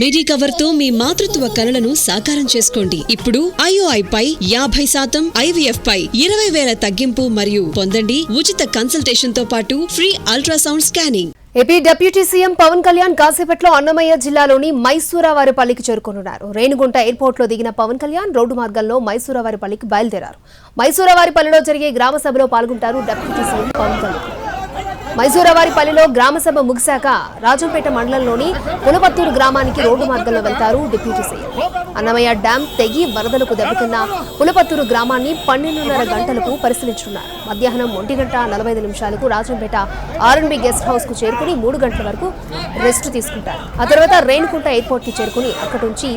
మిడి కవర్తో మీ మాతృత్వ కలలను సాకారం చేసుకోండి. ఇప్పుడు ఐఓఐ పై యాభై శాతం ఐవీఎఫ్ పై ఇరవై వేల తగ్గింపు మరియు పొందండి ఉచిత కన్సల్టేషన్తో పాటు free ultrasound scanning AP deputy CM Pawan Kalyan కాసేపట్లో అన్నమయ్య జిల్లాలోని మైసూరావారిపల్లికి చేరుకోనున్నారు. రేణిగుంట ఎయిర్పోర్ట్లో దిగిన పవన్ కళ్యాణ్ రోడ్డు మార్గంలో మైసూరావారిపల్లికి బయలుదేరారు. మైసూరావారిపల్లిలో జరిగే గ్రామ సభలో పాల్గొంటారు డిప్యూటీ సీఎం పవన్ కళ్యాణ్. మైసూరవారిపల్లిలో గ్రామసభ ముగిశాక రాజంపేట మండలంలోని పులపత్తూరు గ్రామానికి రోడ్డు మార్గంలో వెళ్తారు డిప్యూటీ సీఎం. అన్నమయ్య డ్యాం తెగి వరదలకు దెబ్బతిన్న పులపత్తూరు గ్రామాన్ని పన్నెండున్నర గంటలకు పరిశీలించనున్నారు. మధ్యాహ్నం ఒంటి గంట నలభై ఐదు నిమిషాలకు రాజంపేట ఆర్ఎన్బి గెస్ట్ హౌస్కు చేరుకుని మూడు గంటల వరకు రెస్ట్ తీసుకుంటారు. ఆ తర్వాత రేణుకుంట ఎయిర్పోర్ట్కి చేరుకుని అక్కడి నుంచి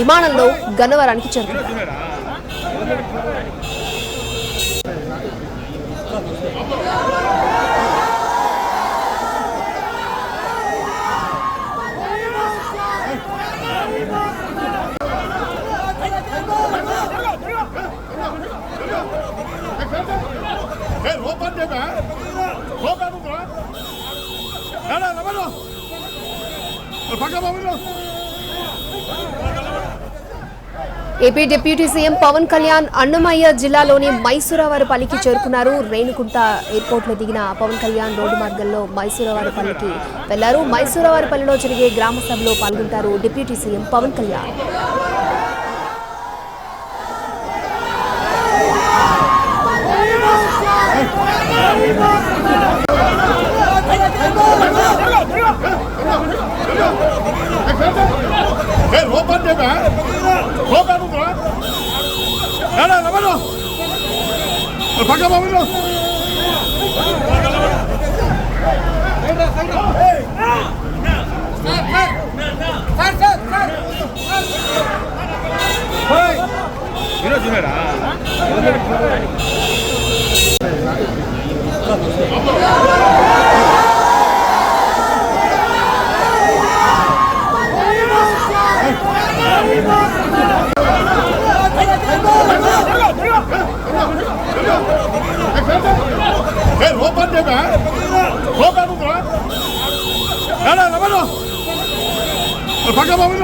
విమానంలో గన్నవరానికి చేరుకుంటారు AP deputy CM Pawan Kalyan Annamayya జిల్లాలోని మైసూరావారిపల్లికి చేరుకున్నారు. రేణుకుంట ఎయిర్పోర్ట్లో దిగిన పవన్ కళ్యాణ్ రోడ్డు మార్గంలో మైసూరావారిపల్లికి వెళ్ళారు. మైసూరావారిపల్లిలో జరిగే గ్రామ సభలో పాల్గొంటారు డిప్యూటీ సీఎం పవన్ కళ్యాణ్. 밀어주느라 బాబు గ్రామసభ పక్క బాబు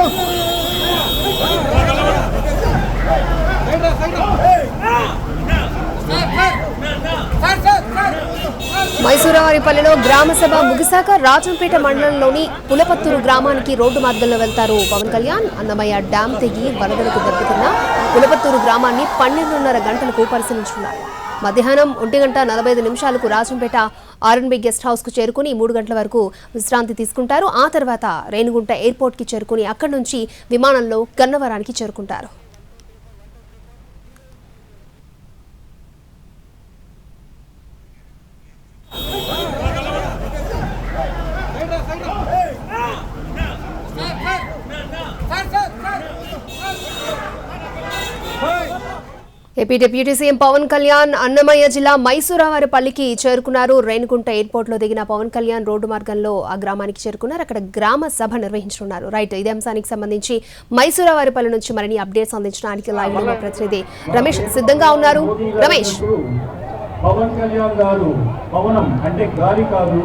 ముగిశాక రాజంపేట మండలంలోని పులపత్తూరు గ్రామానికి రోడ్డు మార్గంలో వెళ్తారు పవన్ కళ్యాణ్. అన్నమయ్య డ్యాం తెగి వరదలకు దెబ్బతిన్న పులపత్తూరు గ్రామాన్ని పన్నెండున్నర గంటలకు పరిశీలించుకున్నారు. మధ్యాహ్నం ఒంటి గంట నలభై ఐదు నిమిషాలకు రాజంపేట ఆర్ఎన్బి గెస్ట్ హౌస్కు చేరుకుని మూడు గంటల వరకు విశ్రాంతి తీసుకుంటారు. ఆ తర్వాత రేణిగుంట ఎయిర్పోర్ట్కి చేరుకుని అక్కడి నుంచి విమానంలో గన్నవరానికి చేరుకుంటారు. AP deputy CM Pawan Kalyan Annamayya జిల్లా మైసూరావారిపల్లికి చేరుకున్నారు. రేణుకుంట ఎయిర్పోర్ట్లో దిగిన పవన్ కళ్యాణ్ రోడ్డు మార్గంలో ఆ గ్రామానికి చేరుకున్నారు. అక్కడ గ్రామ సభ నిర్వహించనున్నారు. రైట్ ఇదే అంశానికి సంబంధించి మైసూరావారిపల్లి నుంచి మరిన్ని అప్డేట్స్ అందించడానికి లైవ్ మా ప్రతినిధి రమేష్ సిద్ధంగా ఉన్నారు. రమేష్. పవన్ కళ్యాణ్ గారు పవనం అంటే గాలి కాదు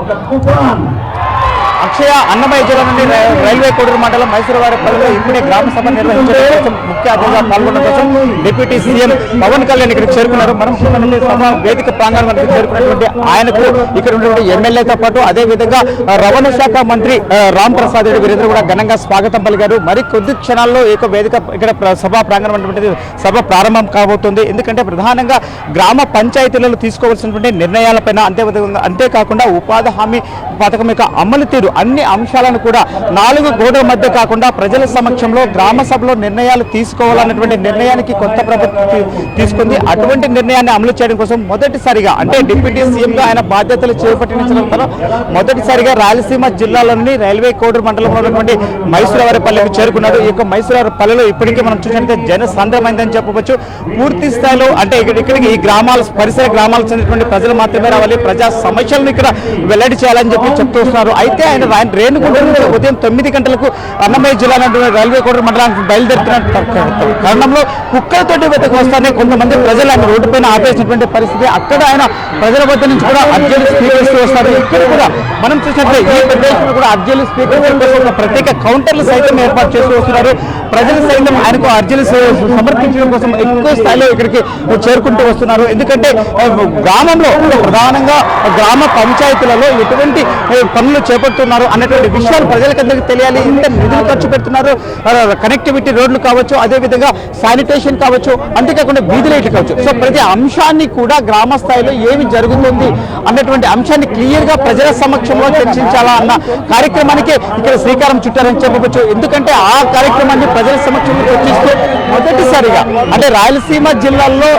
ఒక తుఫాన్. అక్షయ అన్నమయ్య జిల్లా నుండి రైల్వే కోడూరు మండలం మైసూరువారిపల్లిలో ఇప్పుడే గ్రామ సభ నిర్వహించడం ముఖ్య అతిథిగా పాల్గొనడం కోసం డిప్యూటీ సీఎం పవన్ కళ్యాణ్ ఇక్కడ చేరుకున్నారు. మనం సభ వేదిక ప్రాంగణం చేరుకున్నటువంటి ఆయనకు ఇక్కడ ఉన్నటువంటి ఎమ్మెల్యేతో పాటు అదే విధంగా రవాణా శాఖ మంత్రి రామ్ ప్రసాద్ రెడ్డి వీరిద్దరు కూడా ఘనంగా స్వాగతం పలికారు. మరి కొద్ది క్షణాల్లో ఏక వేదిక ఇక్కడ సభ సభా ప్రాంగణం అనేటువంటిది సభ ప్రారంభం కాబోతుంది. ఎందుకంటే ప్రధానంగా గ్రామ పంచాయతీలలో తీసుకోవాల్సినటువంటి నిర్ణయాలపైన అంతే విధంగా అంతేకాకుండా ఉపాధి హామీ పథకం యొక్క అమలు తీరు అన్ని అంశాలను కూడా నాలుగు గోడల మధ్య కాకుండా ప్రజల సమక్షంలో గ్రామ సభలో నిర్ణయాలు తీసుకోవాలన్నటువంటి నిర్ణయానికి కొత్త ప్రభుత్వం తీసుకుంది. అటువంటి నిర్ణయాన్ని అమలు చేయడం కోసం మొదటిసారిగా అంటే డిప్యూటీ సీఎంగా ఆయన బాధ్యతలు చేపట్టించడంతో మొదటిసారిగా రాయలసీమ జిల్లాలోని రైల్వే కోడూరు మండలంలో ఉన్నటువంటి మైసూరవారిపల్లికి చేరుకున్నారు ఈ యొక్క మైసూరవారిపల్లిలో ఇప్పటికే మనం చూసినట్లయితే జనసంద్రమైందని చెప్పవచ్చు. పూర్తి స్థాయిలో అంటే ఇక్కడ ఇక్కడికి ఈ గ్రామాల పరిసర గ్రామాలకు చెందినటువంటి ప్రజలు మాత్రమే రావాలి. ప్రజా సమస్యలను ఇక్కడ వెల్లడి చేయాలని చెప్పి చెప్తూ వస్తున్నారు. అయితే ఆయన ఎందుకంటే ఆయన రేణుగుంట నుంచి ఉదయం తొమ్మిది గంటలకు అన్నమయ్య జిల్లా రైల్వే కోటర్ మండలానికి బయలుదేరుతున్న కారణంలో కుక్కలతోటి వెతకు వస్తానే కొంతమంది ప్రజలు ఆయన రోడ్డుపైన ఆపేసినటువంటి పరిస్థితి. అక్కడ ఆయన ప్రజల వద్ద నుంచి కూడా అర్జీలు స్వీకరిస్తూ వస్తారు. ఇక్కడ కూడా మనం చూసినట్లయితే ఈ ప్రదేశంలో కూడా అర్జీలు స్వీకరించడం ప్రత్యేక కౌంటర్లు సైతం ఏర్పాటు చేస్తూ వస్తున్నారు. ప్రజలు సైతం ఆయనకు అర్జీలు సమర్పించడం కోసం ఎక్కువ స్థాయిలో ఇక్కడికి చేరుకుంటూ వస్తున్నారు. ఎందుకంటే గ్రామంలో ప్రధానంగా గ్రామ పంచాయతీలలో ఎటువంటి పనులు పనులు పెడుతున్నారు అన్నటువంటి విషయాలు ప్రజలకందరికీ తెలియాలి. ఇంత నిధులు ఖర్చు పెడుతున్నారు. కనెక్టివిటీ రోడ్లు కావచ్చు అదేవిధంగా శానిటేషన్ కావచ్చు అంతేకాకుండా బీది లైట్లు కావచ్చు. సో ప్రతి అంశాన్ని కూడా గ్రామ స్థాయిలో ఏమి జరుగుతుంది అన్నటువంటి అంశాన్ని క్లియర్గా ప్రజల సమక్షంలో చర్చించాలా అన్న కార్యక్రమానికి ఇక్కడ శ్రీకారం చుట్టారని చెప్పవచ్చు. ఎందుకంటే ఆ కార్యక్రమాన్ని ప్రజల సమక్షంలో చర్చిస్తూ మొదటిసారిగా అంటే రాయలసీమ జిల్లాల్లో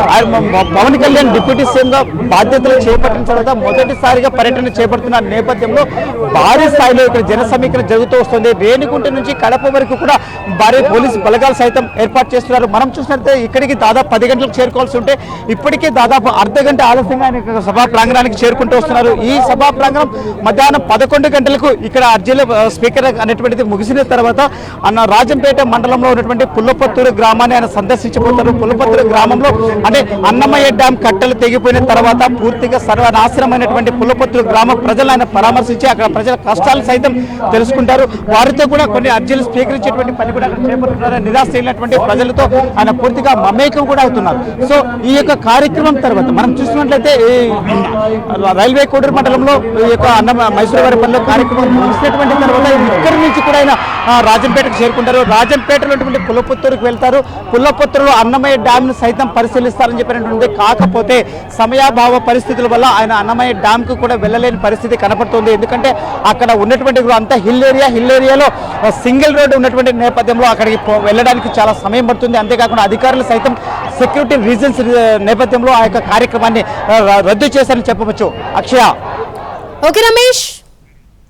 పవన్ కళ్యాణ్ డిప్యూటీ సీఎం గా బాధ్యతలు చేపట్టిన తర్వాత మొదటిసారిగా పర్యటన చేపడుతున్న నేపథ్యంలో భారీ స్థాయిలో ఇక్కడ జన సమీకరణ జరుగుతూ వస్తుంది. రేణిగుంట నుంచి కడప వరకు కూడా భారీ పోలీసు బలగాలు సైతం ఏర్పాటు చేస్తున్నారు. మనం చూసినట్లయితే ఇక్కడికి దాదాపు పది గంటలకు చేరుకోవాల్సి ఉంటే ఇప్పటికే దాదాపు అర్ధ గంట ఆలస్యంగా ఆయన సభా ప్రాంగణానికి చేరుకుంటూ వస్తున్నారు. ఈ సభా ప్రాంగణం మధ్యాహ్నం పదకొండు గంటలకు ఇక్కడ అర్జీల స్పీకర్ అనేటువంటిది ముగిసిన తర్వాత అన్న రాజంపేట మండలంలో ఉన్నటువంటి పుల్లపత్తూరు గ్రామాన్ని ఆయన సందర్శించబోతారు పుల్లపత్తూరు గ్రామంలో అంటే అన్నమయ్య డ్యాం కట్టలు తెగిపోయిన తర్వాత పూర్తిగా సర్వనాశనమైనటువంటి పుల్లపత్తూరు గ్రామ ప్రజలు ఆయన పరామర్శించి అక్కడ ప్రజల కష్టాలు సైతం తెలుసుకుంటారు. వారితో కూడా కొన్ని అర్జీలు స్వీకరించేటువంటి పని కూడా అక్కడ చేపడుతున్నారు. నిరాశ అయినటువంటి ప్రజలతో ఆయన పూర్తిగా మమేకం కూడా అవుతున్నారు. సో ఈ యొక్క కార్యక్రమం తర్వాత మనం చూసినట్లయితే ఈ రైల్వే కోడూరు మండలంలో ఈ యొక్క అన్న మైసూరు వారి పనిలో కార్యక్రమం ముగిసినటువంటి తర్వాత ఇక్కడి నుంచి కూడా ఆయన రాజంపేటకు చేరుకుంటారు. రాజంపేటలో ఉన్నటువంటి వెళ్తారు. పుల్లపుత్తూరులో అన్నమయ్య డ్యామ్ను సైతం పరిశీలిస్తారని చెప్పినటువంటి కాకపోతే సమయాభావ పరిస్థితుల వల్ల ఆయన అన్నమయ్య డ్యామ్కు కూడా వెళ్ళలేని పరిస్థితి కనపడుతుంది. ఎందుకంటే అక్కడ ఉన్నటువంటి అంతా హిల్ ఏరియా హిల్ ఏరియాలో సింగిల్ రోడ్డు ఉన్నటువంటి నేపథ్యంలో అక్కడికి వెళ్ళడానికి చాలా సమయం పడుతుంది. అంతేకాకుండా అధికారులు సైతం సెక్యూరిటీ రీజన్స్ నేపథ్యంలో ఆ యొక్క కార్యక్రమాన్ని రద్దు చేశారని చెప్పవచ్చు. అక్షయ. ఓకే రమేష్.